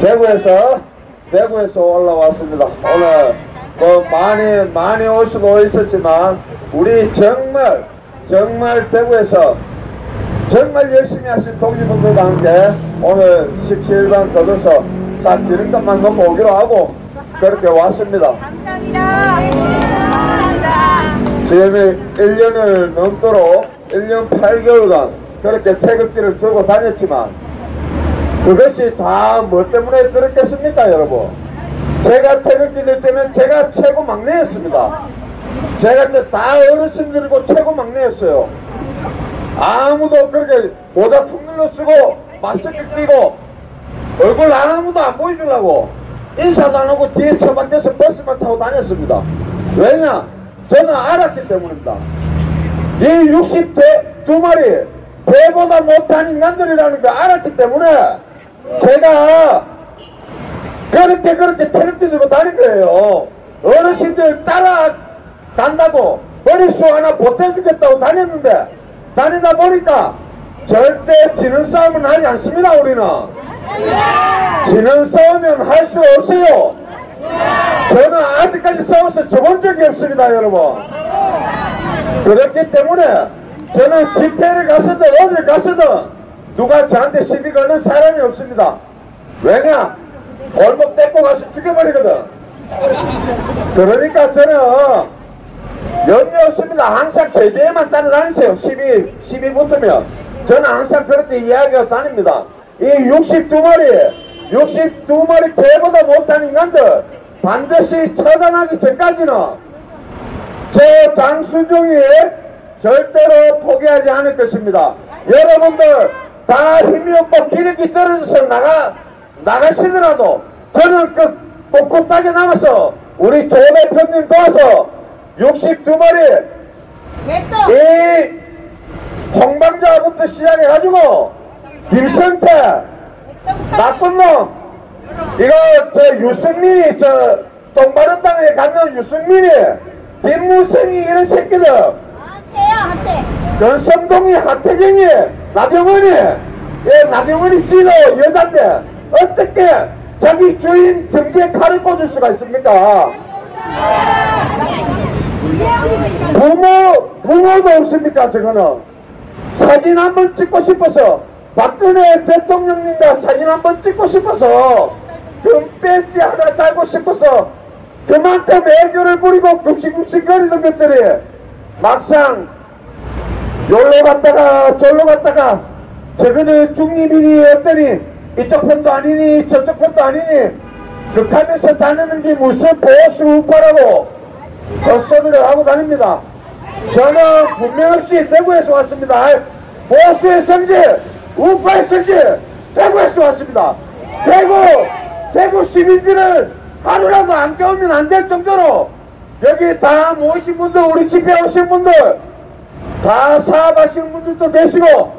대구에서 대구에서 올라왔습니다. 오늘 뭐 많이 많이 오시고 있었지만 우리 정말 정말 대구에서 정말 열심히 하신 동지분들과 함께 오늘 17번 거둬서 자 기름값만 넘어 오기로 하고 그렇게 왔습니다. 감사합니다. 지금이 1년을 넘도록 1년 8개월간 그렇게 태극기를 들고 다녔지만 그것이 다 뭐 때문에 그렇겠습니까 여러분? 제가 태극기들 때문에 제가 최고 막내였습니다. 제가 다 어르신들이고 최고 막내였어요. 아무도 그렇게 모자 푹 눌러 쓰고 마스크 끼고 얼굴 아무도 안 보여주려고 인사도 안 하고 뒤에 처박혀서 버스만 타고 다녔습니다. 왜냐? 저는 알았기 때문입니다. 이 60대 두 마리 배보다 못한 인간들이라는 걸 알았기 때문에 제가 그렇게 그렇게 태극기 들고 다닌 거예요. 어르신들 따라 간다고 머릿수 하나 보태주겠다고 다녔는데 다니다 보니까 절대 지는 싸움은 하지 않습니다 우리는. 지는 싸움은 할 수 없어요. 저는 아직까지 싸워서 접은 적이 없습니다 여러분. 그렇기 때문에 저는 집회를 가서든 어딜 가서든 누가 저한테 시비 거는 사람이 없습니다. 왜냐? 골목 떼고 가서 죽여버리거든. 그러니까 저는 연이 없습니다. 항상 제 뒤에만 따라다니세요. 시비 시비 붙으면. 저는 항상 그렇게 이야기하고 다닙니다. 이 62마리 62마리 배보다 못한 인간들 반드시 처단하기 전까지는 제 장순종이 절대로 포기하지 않을 것입니다. 여러분들 다 힘이 없고 기력이 떨어져서 나가 나가시더라도 저는 그 꼿꼿하게 남아서 우리 조 대표님 도와서 62마리 개떡. 이 홍방자부터 시작해가지고 개떡 나쁜 놈 이거 저 유승민이 저 똥바른당에 갔는 유승민이 김무성이 이런 새끼들. 연성동이 하태경이 나병원이 예 나병원이 지도 여잔데 어떻게 자기 주인 등지에 칼을 꽂을 수가 있습니까? 부모 부모도 없습니까 저거는? 사진 한 번 찍고 싶어서 박근혜 대통령님과 사진 한 번 찍고 싶어서 금배지 하나 달고 싶어서 그만큼 애교를 부리고 굽신굽신거리는 것들이 막상 여기로 갔다가 저기로 갔다가 저거는 중립이니 어떠니 이쪽 편도 아니니 저쪽 편도 아니니 극하면서 다니는 게 무슨 보수 우파라고 헛소리를 하고 다닙니다. 저는 분명없이 대구에서 왔습니다. 보수의 성질 우파의 성질 대구에서 왔습니다. 대구 대구 시민들을 하루라도 안 깨우면 안 될 정도로 여기 다 모이신 분들 우리 집회 오신 분들 다 사업하시는 분들도 계시고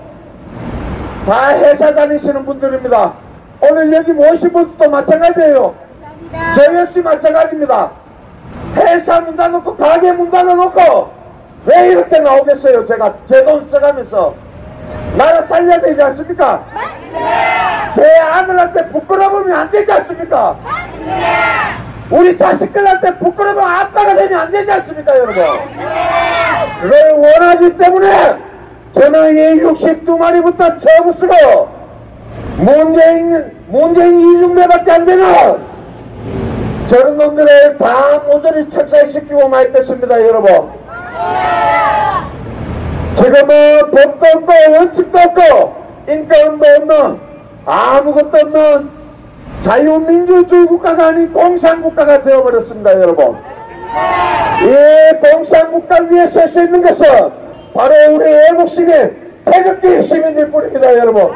다 회사 다니시는 분들입니다. 오늘 여기 모이신 분들도 마찬가지예요. 저 역시 마찬가지입니다. 회사 문 닫아놓고 가게 문 닫아놓고 왜 이렇게 나오겠어요 제가 제 돈 써가면서 나라 살려야 되지 않습니까? 제 아들한테 부끄러우면 안 되지 않습니까? 우리 자식들한테 부끄러우면 아빠가 되면 안 되지 않습니까 여러분? 그 걸 원하기 때문에 저는 이 62마리부터 처음 쓰고 문재인 문재인 이중대밖에 안 되는 저런 놈들을 다 모조리 착살시키고 말겠습니다 여러분. 지금은 법도 없고 원칙도 없고 인권도 없는 아무것도 없는 자유민주주의 국가가 아닌 공산국가가 되어버렸습니다 여러분 이 공산국가 위에 설수 있는 것은 바로 우리 애국 시민 태극기 시민일 뿐입니다 여러분.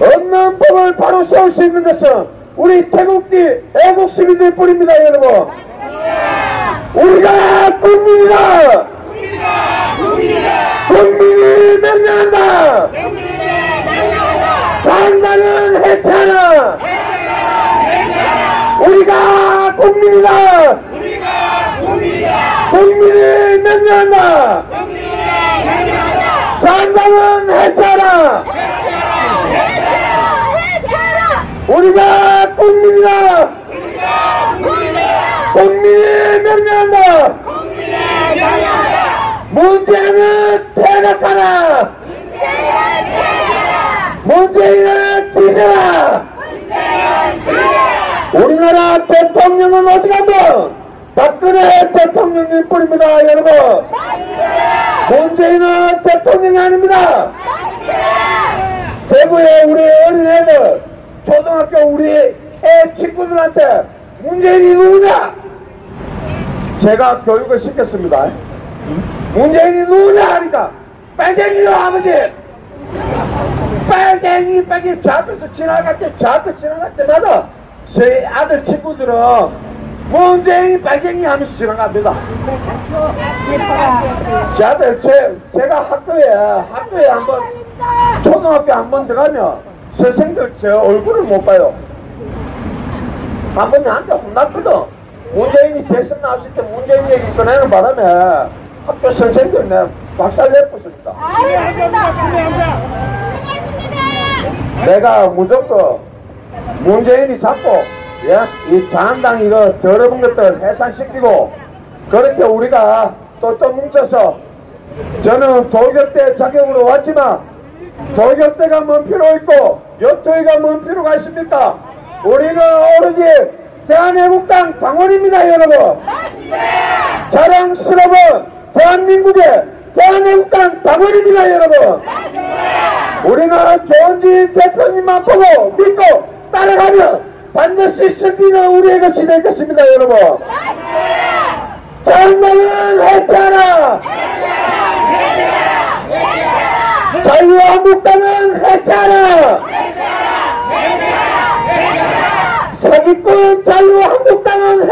없는 법을 바로 세울 수 있는 것은 우리 태국기 애국 시민일 뿐입니다 여러분. 우리가 국민이다! 국민이 명령한다! 장난은 해체하라! 우리가 국민이다! 국민이 명령한다! 장난은 해체하라! 우리가 국민이다! 국민이 명령한다! 문재인은 퇴각하라! 문재인은 뒤져라 우리나라 대통령은 어디 간다 박근혜 대통령님 뿐입니다 여러분. 문재인은 대통령이 아닙니다. 대구의 우리 어린애들 초등학교 우리 애 친구들한테 문재인이 누구냐? 제가 교육을 시켰습니다. 문재인이 누구냐 하니까 빨갱이요 아버지. 빨갱이 빨갱이 저 앞에서 지나갈 때 저 앞에 지나갈 때마다 저희 아들 친구들은 문재인 빨갱이 하면서 지나갑니다. 저 앞에 제, 제가 학교에 학교에 한번 초등학교 한 번 들어가면 선생들 제 얼굴을 못 봐요. 한 번 나한테 혼났거든. 문재인이 대선 나왔을 때 문재인 얘기 꺼내는 바람에 학교 선생들 내 박살 내었습니다. 내가 무조건 문재인이 잡고 예? 이 자한당 이거 더러운 것들 해산시키고 그렇게 우리가 또또 뭉쳐서 저는 도교대 자격으로 왔지만 도교대가 뭔 필요 있고 여토이가 뭔 필요가 있습니까? 우리는 오로지 대한애국당 당원입니다 여러분 자랑스러운 대한민국의 대한애국당 당원입니다 여러분 우리는 조은진 대표님만 보고 믿고 따라가면 반드시 승리는 우리의 것이 될 것입니다 여러분. 장난은 해체하라. 자유한국당은 해체하라. 사기꾼 자유한국당